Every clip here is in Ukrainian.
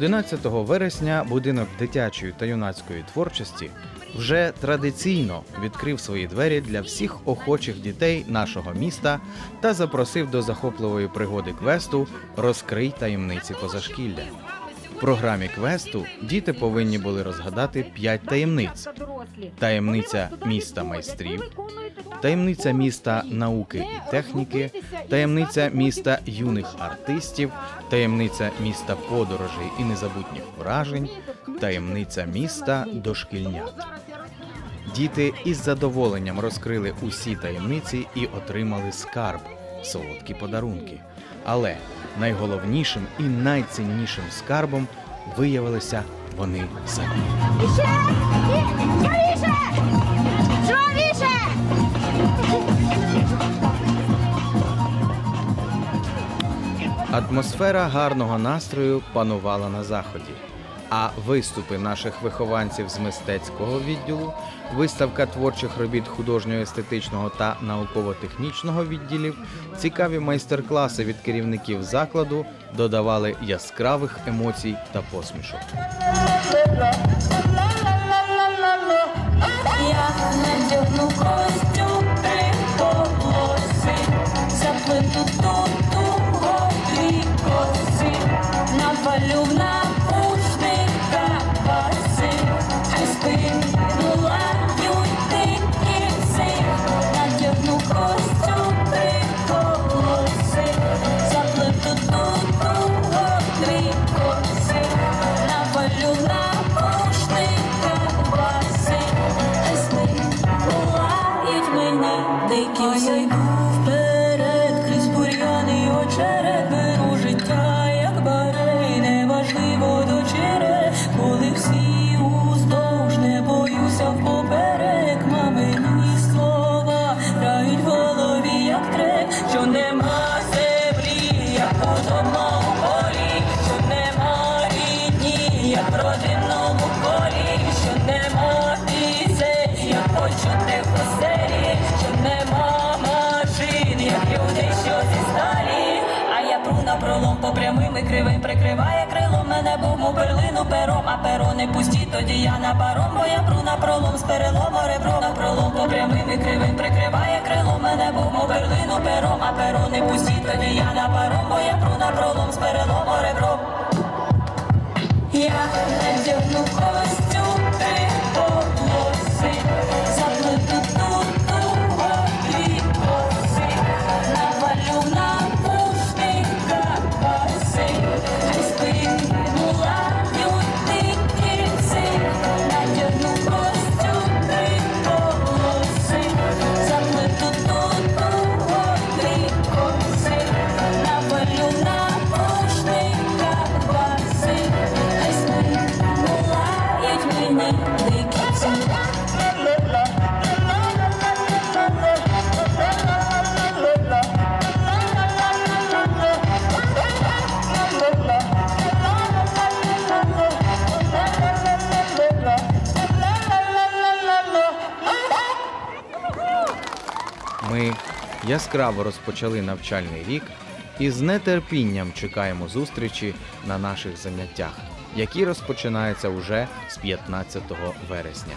11 вересня будинок дитячої та юнацької творчості вже традиційно відкрив свої двері для всіх охочих дітей нашого міста та запросив до захопливої пригоди квесту Розкрий таємниці позашкілля. Програмі квесту діти повинні були розгадати 5 таємниць: таємниця міста майстрів, таємниця міста науки і техніки, таємниця міста юних артистів, таємниця міста подорожей і незабутніх вражень, таємниця міста дошкільнят. Діти із задоволенням розкрили усі таємниці і отримали скарб солодкі подарунки. Але найголовнішим і найціннішим скарбом виявилися вони самі. Ще! Правіше! Правіше! Атмосфера гарного настрою панувала на заході. А виступи наших вихованців з мистецького відділу, виставка творчих робіт художньо-естетичного та науково-технічного відділів, цікаві майстер-класи від керівників закладу додавали яскравих емоцій та посмішок. Я надягну прямим і кривим прикриває крилом мене бому перлину пером, а перо не пусті, тоді я на паром, бо я бру на пролом з перелому ребро на пролом по прямим і кривим прикриває крилом мене бому перлину пером, а перо не пусті, тоді я на паром, бо я бру на пролом з перелому ребро. Я надягну костюм Ми яскраво розпочали навчальний рік і з нетерпінням чекаємо зустрічі на наших заняттях, які розпочинаються уже з 15 вересня.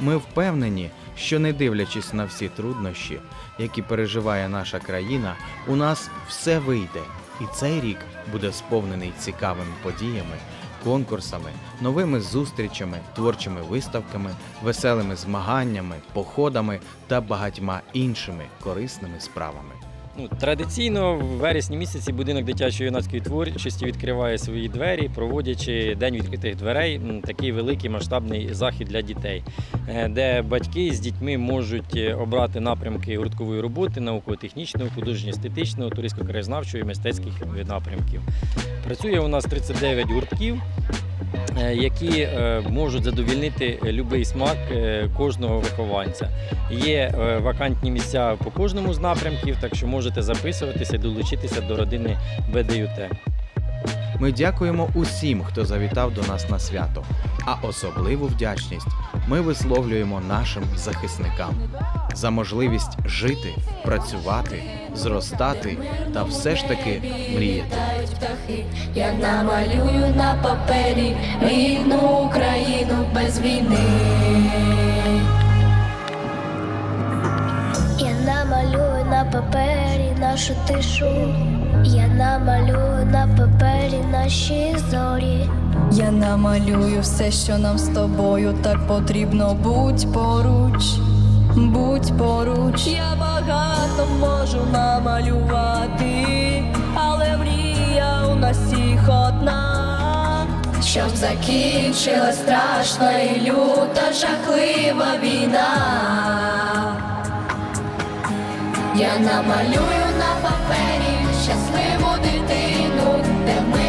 Ми впевнені, що не дивлячись на всі труднощі, які переживає наша країна, у нас все вийде, і цей рік буде сповнений цікавими подіями, конкурсами, новими зустрічами, творчими виставками, веселими змаганнями, походами та багатьма іншими корисними справами. Ну, традиційно в вересні місяці будинок дитячої юнацької творчості відкриває свої двері, проводячи день відкритих дверей, такий великий масштабний захід для дітей, е, де батьки з дітьми можуть е, обрати напрямки гурткової роботи, науково-технічного, художньо-естетичного, туристсько-краєзнавчого і мистецьких напрямків. Працює у нас 39 гуртків. Е, Які е, можуть задовільнити будь-який смак е, кожного вихованця. Є вакантні місця по кожному з напрямків, так що можете записуватися і долучитися до родини БДЮТ. Ми дякуємо усім, хто завітав до нас на свято. А особливу вдячність ми висловлюємо нашим захисникам. За можливість жити, працювати, зростати та все ж таки мріяти. Я намалюю на папері рідну Україну без війни. Я намалюю на папері нашу тишу. Я намалюю на папері наші зорі. Я намалюю все, що нам з тобою так потрібно. Будь поруч, будь поруч. Я багато можу намалювати, але мрія у нас всіх одна. Щоб закінчилась страшна і люта жахлива війна. Я намалюю на папері щасливу дитину, де в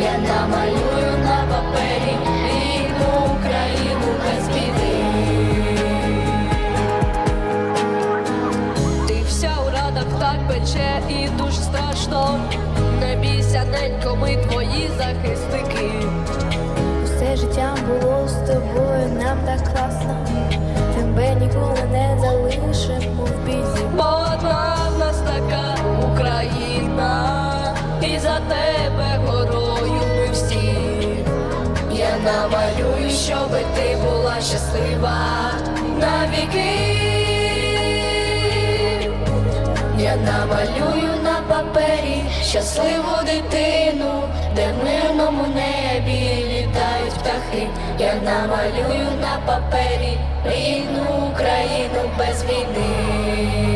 Я намалюю на папері рідну Україну без біди. Ти вся у радах так пече і дуже страшно. Не бійся, ненько, ми твої захисники. Все життя було з тобою, нам так класно. Тебе ніколи не залишимо в біді. Бо одна в нас така Україна, і за тебе горою ми всі. Я намалюю, щоби ти була щаслива навіки. Я намалюю на папері щасливу дитину, де в мирному небі літають птахи. Я намалюю на папері рідну Україну без війни.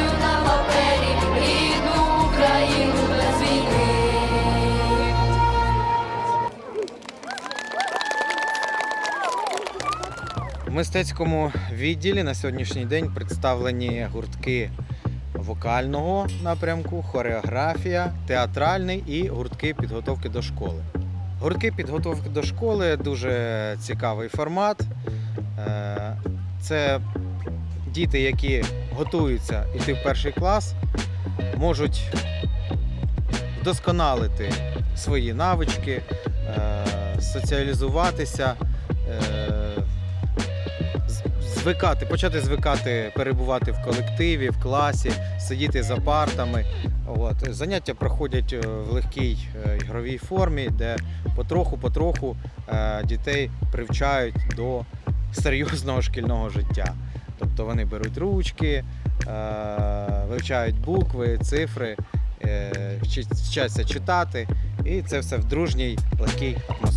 мистецькому відділі на сьогоднішній день представлені гуртки вокального напрямку, хореографія, театральний і гуртки підготовки до школи. Гуртки підготовки до школи дуже цікавий формат. Е, Це діти, які готуються йти в перший клас, можуть вдосконалити свої навички, е, соціалізуватися. Звикати, почати звикати перебувати в колективі, в класі, сидіти за партами. От. Заняття проходять е, в легкій е, ігровій формі, де потроху-потроху е, дітей привчають до серйозного шкільного життя. Тобто вони беруть ручки, вивчають букви, цифри, вчаться читати, і це все в дружній легкій атмосфері.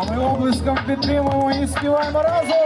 А ми облиском підтримуємо і співаємо разом.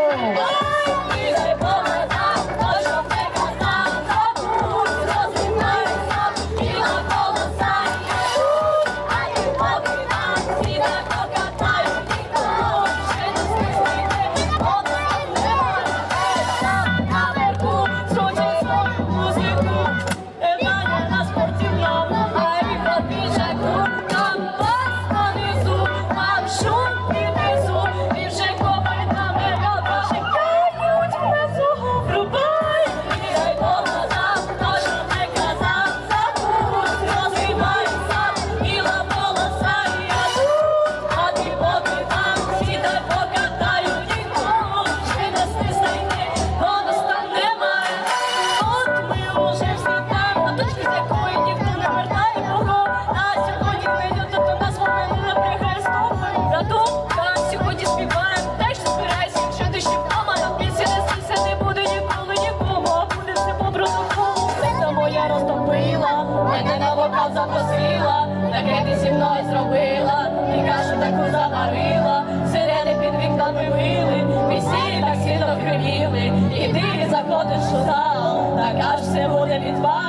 купила, мене на вокал запросила, таке ти зі мною зробила, і кашу таку заварила, сирени під вікнами вили, весілі так сильно кривіли, і ти заходиш у зал, така ж все буде відвал.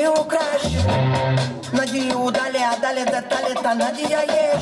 його краще, надію далі, а далі деталі, та надія є.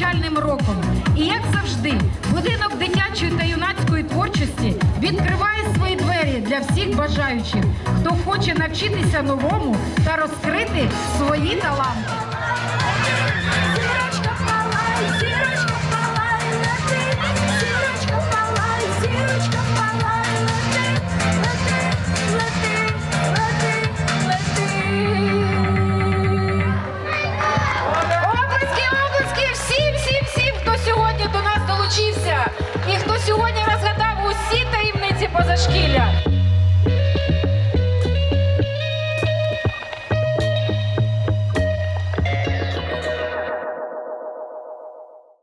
Навчальним роком. І як завжди, будинок дитячої та юнацької творчості відкриває свої двері для всіх бажаючих, хто хоче навчитися новому та розкрити свої таланти. До нас долучився і хто сьогодні розгадав усі таємниці позашкілля.